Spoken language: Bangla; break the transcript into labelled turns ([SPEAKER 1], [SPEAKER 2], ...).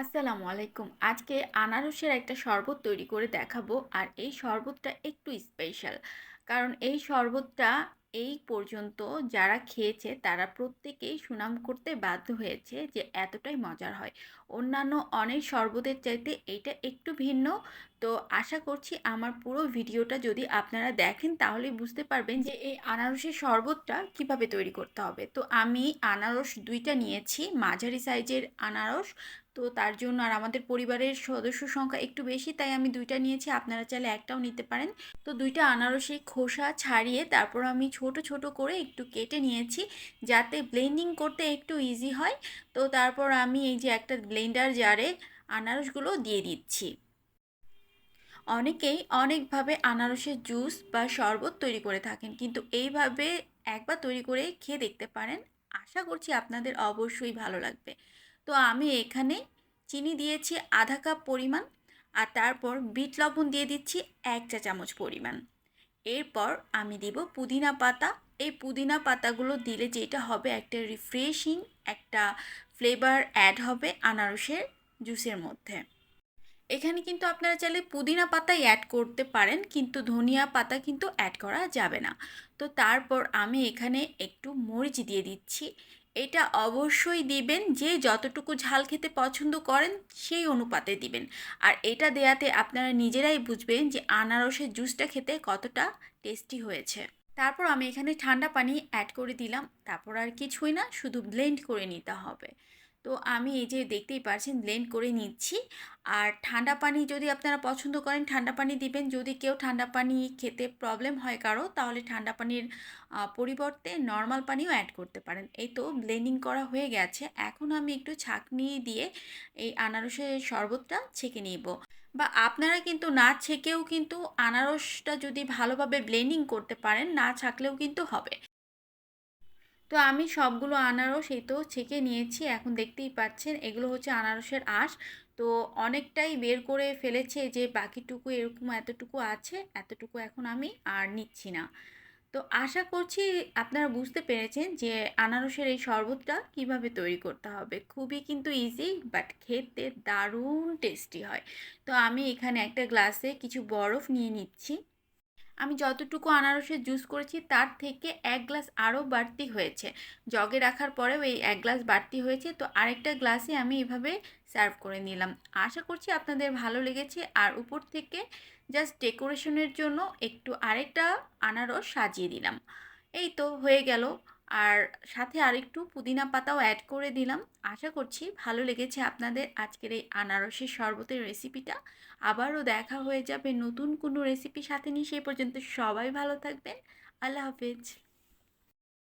[SPEAKER 1] আসসালামু আলাইকুম। আজকে আনারসের একটা শরবত তৈরি করে দেখাবো আর এই শরবতটা একটু স্পেশাল কারণ এই শরবতটা এই পর্যন্ত যারা খেয়েছে, তারা প্রত্যেকেই সুনাম করতে বাধ্য হয়েছে যে এতটাই মজার হয়। অন্যান্য অনেক শরবতের চাইতে এইটা একটু ভিন্ন। তো আশা করছি আমার পুরো ভিডিওটা যদি আপনারা দেখেন তাহলেই বুঝতে পারবেন যে এই আনারসের শরবতটা কীভাবে তৈরি করতে হবে। তো আমি আনারস দুইটা নিয়েছি, মাঝারি সাইজের আনারস তো তার জন্য আর আমাদের পরিবারের সদস্য সংখ্যা একটু বেশি, তাই আমি দুইটা নিয়েছি, আপনারা চাইলে একটাও নিতে পারেন। তো দুইটা আনারসের খোসা ছাড়িয়ে তারপর আমি ছোট ছোট করে একটু কেটে নিয়েছি, যাতে ব্লেন্ডিং করতে একটু ইজি হয়। তো তারপর আমি এই যে একটা ব্লেন্ডার জারে আনারসগুলো দিয়ে দিচ্ছি। অনেকেই অনেকভাবে আনারসের জুস বা শরবত তৈরি করে থাকেন, কিন্তু এইভাবে একবার তৈরি করে খেয়ে দেখতে পারেন। আশা করছি আপনাদের অবশ্যই ভালো লাগবে। তো আমি এখানে চিনি দিয়েছি আধা কাপ পরিমাণ আর তারপর বিট লবণ দিয়ে দিচ্ছি এক চা চামচ পরিমাণ। এরপর আমি দিব পুদিনা পাতা। এই পুদিনা পাতাগুলো দিলে যেটা হবে একটা রিফ্রেশিং একটা ফ্লেভার অ্যাড হবে আনারসের জুসের মধ্যে। এখানে কিন্তু আপনারা চাইলে পুদিনা পাতাই অ্যাড করতে পারেন, কিন্তু ধনিয়া পাতা কিন্তু অ্যাড করা যাবে না। তো তারপর আমি এখানে একটু মরিচ দিয়ে দিচ্ছি। এটা অবশ্যই দিবেন, যে যতটুকু ঝাল খেতে পছন্দ করেন, সেই অনুপাতে দিবেন। আর এটা দেয়াতে আপনারা নিজেরাই বুঝবেন যে আনারসের জুসটা খেতে কতটা টেস্টি হয়েছে। তারপর আমি এখানে ঠান্ডা পানি অ্যাড করে দিলাম। তারপর আর কিছুই না, শুধু ব্লেন্ড করে নিতে হবে। তো আমি এই যে দেখতেই পাচ্ছেন ব্লেন্ড করে নিচ্ছি। আর ঠান্ডা পানি যদি আপনারা পছন্দ করেন, ঠান্ডা পানি দিবেন। যদি কেউ ঠান্ডা পানি খেতে প্রবলেম হয় কারও, তাহলে ঠান্ডা পানির পরিবর্তে নর্মাল পানিও অ্যাড করতে পারেন। এই তো ব্লেন্ডিং করা হয়ে গেছে। এখন আমি একটু ছাঁকনি দিয়ে এই আনারসের শরবতটা ছেঁকে নিব। বা আপনারা কিন্তু না ছেঁকেও কিন্তু আনারসটা যদি ভালোভাবে ব্লেন্ডিং করতে পারেন, না ছাকলেও কিন্তু হবে। তো আমি সবগুলো আনারস এই তো ছেঁকে নিয়েছি, এখন দেখতেই পাচ্ছেন এগুলো হচ্ছে আনারসের আঁশ। তো অনেকটাই বের করে ফেলেছে যে বাকিটুকু এরকম এতটুকু আছে, এতটুকু এখন আমি আর নিচ্ছি না। তো আশা করছি আপনারা বুঝতে পেরেছেন যে আনারসের এই শরবতটা কীভাবে তৈরি করতে হবে। খুবই কিন্তু ইজি বাট খেতে দারুণ টেস্টি হয়। তো আমি এখানে একটা গ্লাসে কিছু বরফ নিয়ে নিচ্ছি। আমি যতটুকু আনারসের জুস করেছি, তার থেকে এক গ্লাস আরও বাড়তি হয়েছে। জগে রাখার পরেও এই এক গ্লাস বাড়তি হয়েছে, তো আরেকটা গ্লাসে আমি এভাবে সার্ভ করে নিলাম। আশা করছি আপনাদের ভালো লেগেছে, আর উপর থেকে জাস্ট ডেকোরেশনের জন্য একটু আরেকটা আনারস সাজিয়ে দিলাম। এই তো হয়ে গেল। আর সাথে আরেকটু পুদিনা পাতাও অ্যাড করে দিলাম। আশা করছি ভালো লেগেছে আপনাদের আজকের এই আনারসের শরবতের রেসিপিটা আবারও দেখা হয়ে যাবে নতুন কোনো রেসিপি সাথে নিয়ে। সেই পর্যন্ত সবাই ভালো থাকবেন। আল্লাহ হাফেজ।